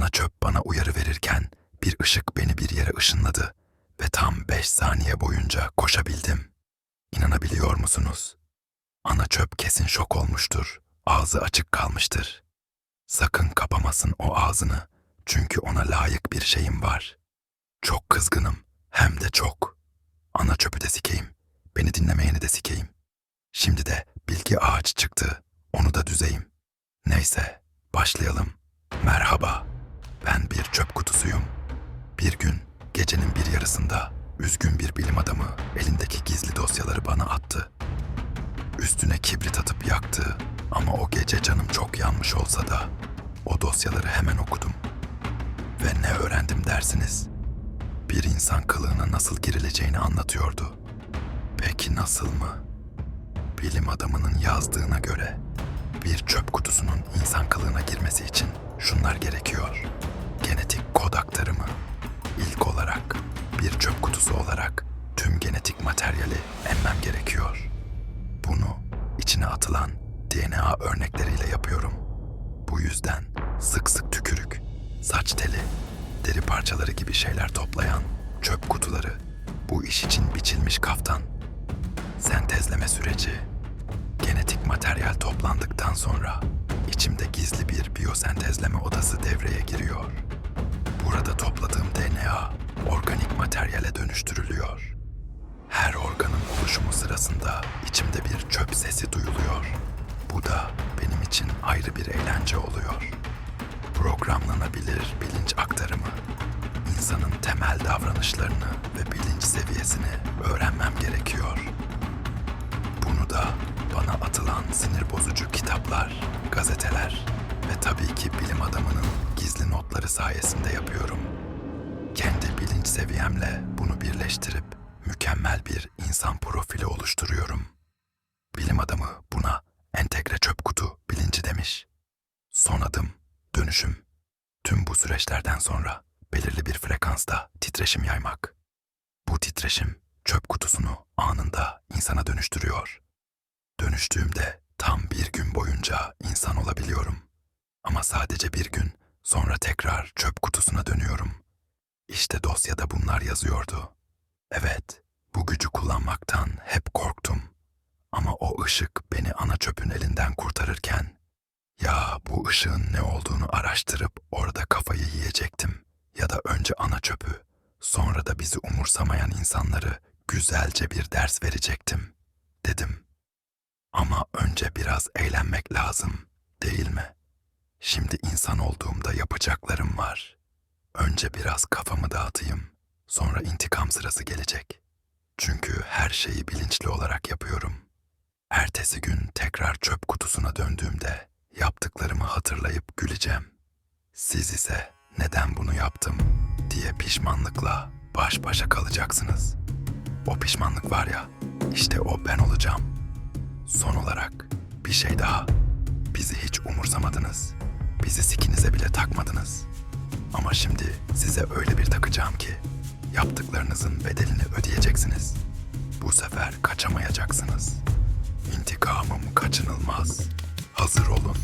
Ana çöp bana uyarı verirken bir ışık beni bir yere ışınladı ve tam beş saniye boyunca koşabildim. İnanabiliyor musunuz? Ana çöp kesin şok olmuştur. Ağzı açık kalmıştır. Sakın kapamasın o ağzını. Çünkü ona layık bir şeyim var. Çok kızgınım. Hem de çok. Ana çöpü de sikeyim. Beni dinlemeyeni de sikeyim. Şimdi de bilgi ağaç çıktı. Onu da düzeyim. Neyse, başlayalım. Yarısında üzgün bir bilim adamı elindeki gizli dosyaları bana attı. Üstüne kibrit atıp yaktı ama o gece canım çok yanmış olsa da o dosyaları hemen okudum. Ve ne öğrendim dersiniz? Bir insan kılığına nasıl girileceğini anlatıyordu. Peki nasıl mı? Bilim adamının yazdığına göre bir çöp kutusunun insan kılığına girmesi için şunlar gerekiyor. İçine atılan DNA örnekleriyle yapıyorum. Bu yüzden sık sık tükürük, saç teli, deri parçaları gibi şeyler toplayan çöp kutuları bu iş için biçilmiş kaftan. Sentezleme süreci. Genetik materyal toplandıktan sonra içimde gizli bir biyosentezleme odası devreye giriyor. Burada topladığım DNA organik materyale dönüştürülüyor. Oluşumu sırasında içimde bir çöp sesi duyuluyor. Bu da benim için ayrı bir eğlence oluyor. Programlanabilir bilinç aktarımı. İnsanın temel davranışlarını ve bilinç seviyesini öğrenmem gerekiyor. Bunu da bana atılan sinir bozucu kitaplar, gazeteler ve tabii ki bilim adamının gizli notları sayesinde yapıyorum. Kendi bilinç seviyemle bunu birleştirip mükemmel bir insan profili oluşturuyorum. Bilim adamı buna entegre çöp kutu bilinci demiş. Son adım dönüşüm. Tüm bu süreçlerden sonra belirli bir frekansta titreşim yaymak. Bu titreşim çöp kutusunu anında insana dönüştürüyor. Dönüştüğümde tam bir gün boyunca insan olabiliyorum. Ama sadece bir gün sonra tekrar çöp kutusuna dönüyorum. İşte dosyada bunlar yazıyordu. Evet, bu gücü kullanmaktan hep korktum. Ama o ışık beni ana çöpün elinden kurtarırken, ya bu ışığın ne olduğunu araştırıp orada kafayı yiyecektim. Ya da önce ana çöpü, sonra da bizi umursamayan insanları güzelce bir ders verecektim, dedim. Ama önce biraz eğlenmek lazım, değil mi? Şimdi insan olduğumda yapacaklarım var. Önce biraz kafamı dağıtayım, sonra intikam sırası gelecek. Çünkü her şeyi bilinçli olarak yapıyorum. Ertesi gün tekrar çöp kutusuna döndüğümde yaptıklarımı hatırlayıp güleceğim. Siz ise neden bunu yaptım diye pişmanlıkla baş başa kalacaksınız. O pişmanlık var ya, işte o ben olacağım. Son olarak bir şey daha. Bizi hiç umursamadınız. Bizi sikinize bile takmadınız. Ama şimdi size öyle bir takacağım ki yaptıklarınızın bedelini ödeyeceksiniz. Bu sefer kaçamayacaksınız. İntikamım kaçınılmaz. Hazır olun.